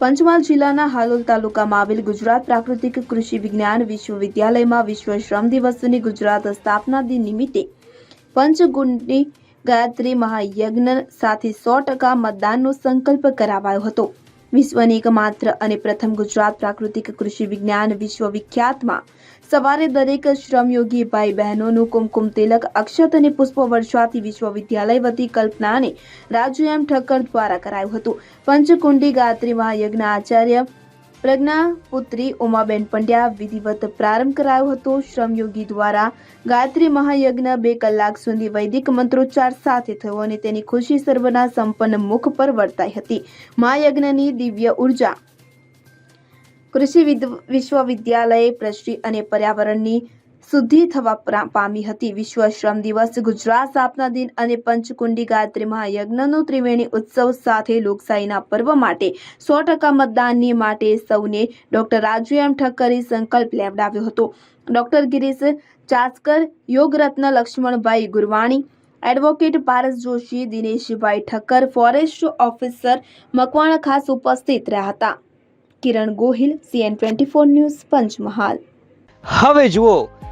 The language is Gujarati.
પંચમહાલ જિલ્લાના હાલોલ તાલુકામાં આવેલ ગુજરાત પ્રાકૃતિક કૃષિ વિજ્ઞાન વિશ્વવિદ્યાલયમાં વિશ્વ શ્રમ દિવસની ગુજરાત સ્થાપના દિન નિમિત્તે પંચગુંડની ગાયત્રી મહાયજ્ઞ સાથે સો ટકા મતદાનનો સંકલ્પ કરાવાયો હતો. વિશ્વની એકમાત્ર અને પ્રથમ ગુજરાત પ્રાકૃતિક કૃષિ વિજ્ઞાન વિશ્વવિખ્યાતમાં સવારે દરેક શ્રમયોગી ભાઈ બહેનોનું કુમકુમ તિલક, અક્ષત અને પુષ્પ વર્ષાથી વિશ્વવિદ્યાલય વતી કલ્પના અને રાજુ એમ ઠક્કર દ્વારા કરાયું હતું. પંચકુંડી ગાત્રી મહાયજ્ઞ આચાર્ય પ્રજ્ઞાપુત્રી ઉમાબેન પંડ્યા વિધિવત પ્રારંભ કરાયો હતો. શ્રમયોગી દ્વારા ગાયત્રી મહાયજ્ઞ બે કલાક સુધી વૈદિક મંત્રોચ્ચાર સાથે થયો અને તેની ખુશી સર્વના સંપન્ન મુખ પર વર્તાઈ હતી. મહાયજ્ઞની દિવ્ય ઊર્જા. કૃષિ વિદ- વિશ્વવિદ્યાલય પ્રશ્રી અને પર્યાવરણની શુદ્ધિ થવા પામી હતી. વિશ્વ શ્રમ દિવસ, ગુજરાત સ્થાપના દિન અને પંચકુંડી ગાયત્રી મહાયજ્ઞનો ત્રિવેણી ઉત્સવ સાથે લોકશાહીના પર્વ માટે સો ટકા મતદાનની માટે સૌને ડોક્ટર રાજુ એમ ઠક્કરે સંકલ્પ લેવડાવ્યો હતો. Doctor Girish Chaskar, Yogratna Laxmanbhai Gurwani, advocate Paras Joshi, Dineshbhai Thakkar, forest officer Makwana ખાસ ઉપસ્થિત રહ્યા હતા. Kiran Gohil, CN twenty four news, Panchmahal. હવે જુઓ